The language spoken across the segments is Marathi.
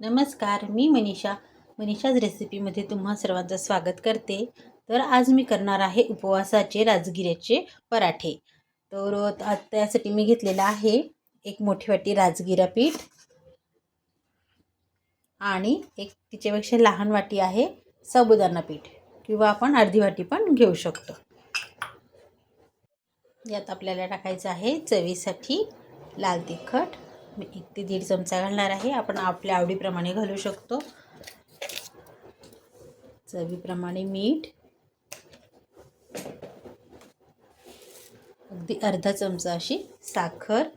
नमस्कार मी मनीषा. मनीषाज रेसिपीमध्ये तुम्हा सर्वांचं स्वागत करते. तर आज मी करणार आहे उपवासाचे राजगिऱ्याचे पराठे. तर त्यासाठी मी घेतलेला आहे एक मोठी वाटी राजगिरा पीठ आणि एक तिच्यापेक्षा लहान वाटी आहे साबुदाणा पीठ किंवा आपण अर्धी वाटी पण घेऊ शकतो. यात आपल्याला टाकायचं आहे चवीसाठी लाल तिखट मी एक ते दीड चमचा घालणार आहे. आपण आपल्या आवडीप्रमाणे घालू शकतो. चवीप्रमाणे मीठ. अगदी अर्धा चमचा अशी साखर.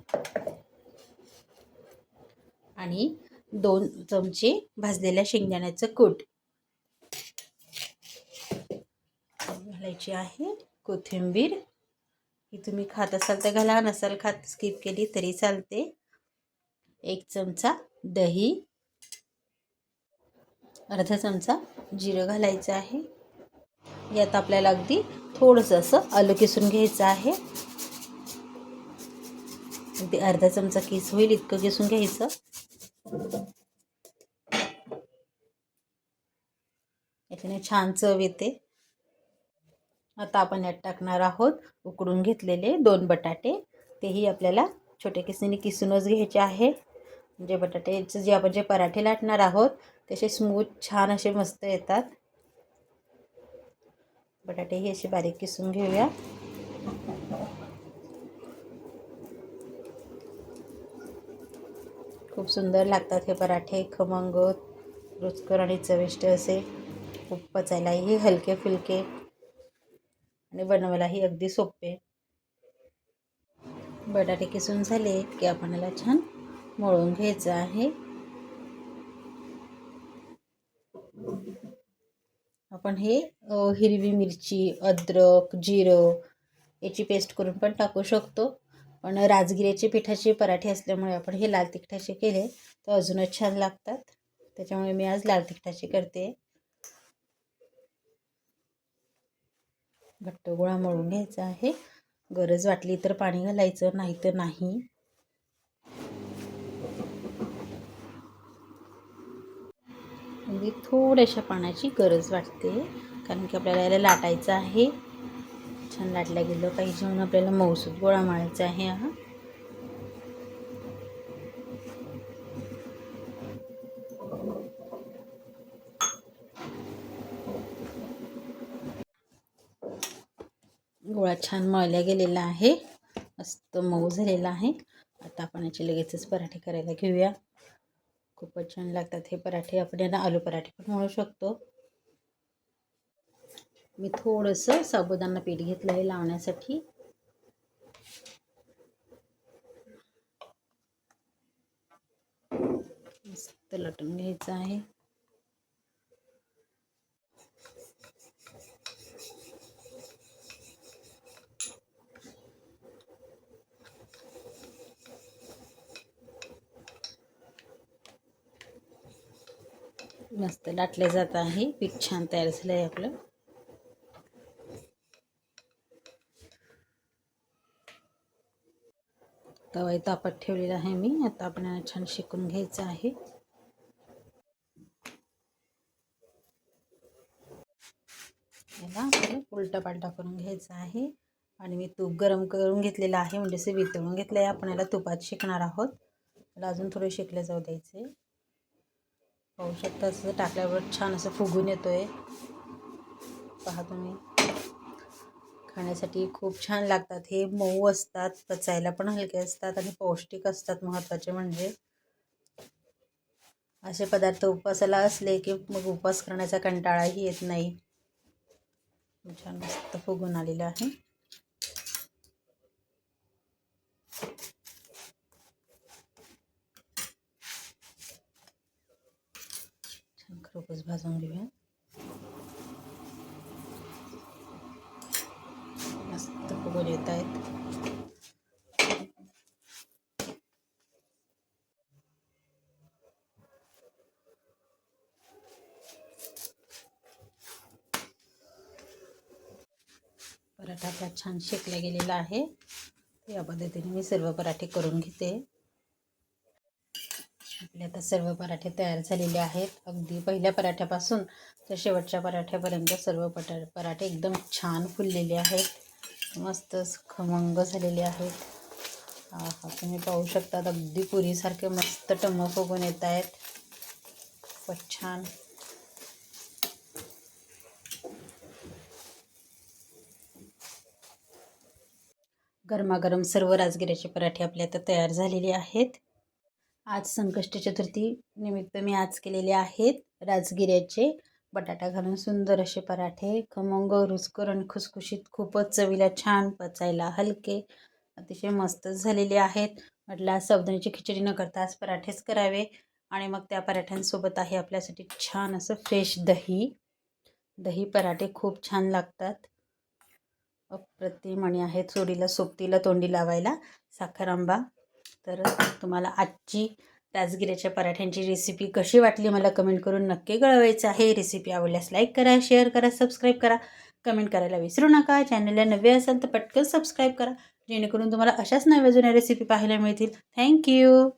आणि दोन चमचे भाजलेल्या शेंगदाण्याचं कूट. घालायची आहे कोथिंबीर. ही तुम्ही खात असाल तर घाला. नसाल खात स्किप केली तरी चालते. एक चमचा दही. अर्धा चमचा जिरं घालायचं आहे. यात आपल्याला अगदी थोडंसं असं आलं किसून घ्यायचं आहे. अगदी अर्धा चमचा किस होईल इतकं किसून घ्यायचं. याच्याने छान चव येते. आता आपण यात टाकणार आहोत उकडून घेतलेले दोन बटाटे. तेही आपल्याला छोट्या किसणीने किसूनच घ्यायचे आहे. म्हणजे बटाट्याचे जे आपण जे पराठे लाटणार आहोत तसे स्मूथ छान असे मस्त येतात. बटाटेही असे बारीक किसून घेऊया. खूप सुंदर लागतात हे पराठे खमंग रुचकर आणि चविष्ट असे. खूप पचायलाही हलके फुलके. आणि बनवायलाही अगदी सोपे. बटाटे किसून झाले की आपण याला छान मळून घ्यायचं आहे. आपण हे हिरवी मिरची अद्रक जिरं याची पेस्ट करून पण टाकू शकतो. पण राजगिऱ्याचे पिठाचे पराठे असल्यामुळे आपण हे लाल तिखटाचे केले तर अजूनच छान लागतात. त्याच्यामुळे मी आज लाल तिखटाचे करते. घट्ट गोळा मळून घ्यायचा आहे. गरज वाटली तर पाणी घालायचं नाही तर नाही. म्हणजे थोड्याशा पाण्याची गरज वाटते. कारण की आपल्याला याला लाटायचं आहे. छान लाटल्या गेलं पाहिजे म्हणून आपल्याला मऊसूद गोळा मारायचा आहे. हा. गोळा छान मळल्या गेलेला आहे. मस्त मऊ झालेला आहे. आता आपण याचे लगेचच पराठे करायला घेऊया. खूपच छान लागतात हे पराठे. आपण यांना आलू पराठे पण म्हणू शकतो. मी थोडंसं साबुदाणा पीठ घेतलं आहे लावण्यासाठी. मस्त लटून घ्यायचं आहे. मस्त लाटलं जात आहे. पीठ छान तयार झालं आहे आपलं तवाई तापत ठेवलेला आहे मी. आता आपण छान शिकून घ्यायचं आहे. याला आपल्याला उलटा पालटा करून घ्यायचा आहे. आणि मी तूप गरम करून घेतलेलं आहे. म्हणजे असं वितळून घेतलं आहे आपण याला तुपात शिकणार आहोत. त्याला अजून थोडं शिकले जाऊ द्यायचे पाहू शकता असं टाकल्यावर छान असं फुगून येतो आहे पहा तुम्ही. खाण्यासाठी खूप छान लागतात. हे मऊ असतात पचायला पण हलके असतात आणि पौष्टिक असतात महत्त्वाचे म्हणजे. असे पदार्थ उपवासाला असले की मग उपवास करण्याचा कंटाळाही येत नाही. छान मस्त फुगून आलेलं आहे. खरपूस भाजून घेऊया मस्त आहेत पराठा आपला छान शेकला गेलेला आहे. या पद्धतीने मी सर्व पराठे करून घेते. आपले आता सर्व पराठे तयार झालेले आहेत. अगदी पहिल्या पराठ्यापासून तर शेवटच्या पराठ्यापर्यंत सर्व पटा पराठे एकदम छान फुललेले आहेत. मस्त खमंग झालेले आहेत. हा तुम्ही पाहू शकता अगदी पुरीसारखे मस्त टम्म फुगून येत आहेत. खूपच छान. गरमागरम सर्व राजगिऱ्याचे पराठे आपल्या आता तयार झालेले आहेत. आज संकष्टी चतुर्थी निमित्त मी आज केलेले आहेत राजगिऱ्याचे बटाटा घालून सुंदर असे पराठे खमंग रुचकर आणि खुसखुशीत खूपच चवीला छान पचायला हलके अतिशय मस्तच झालेले आहेत. म्हटलं आज सावधानीची खिचडी न करता आज पराठेच करावे. आणि मग त्या पराठ्यांसोबत आहे आपल्यासाठी छान असं फ्रेश दही. दही पराठे खूप छान लागतात. अप्रतिम आणि आहे चोरीला सोबतीला तोंडी लावायला. साखर आंबा. तर तुम्हाला आजची राजगिऱ्याच्या पराठ्यांची रेसिपी कशी वाटली मला कमेंट करून नक्की कळवायचं आहे. रेसिपी आवडल्यास लाईक करा शेअर करा सबस्क्राईब करा. कमेंट करायला विसरू नका. चॅनलला नवे असाल तर पटकन सबस्क्राईब करा. जेणेकरून तुम्हाला अशाच नव्या जुन्या रेसिपी पाहायला मिळतील. थँक्यू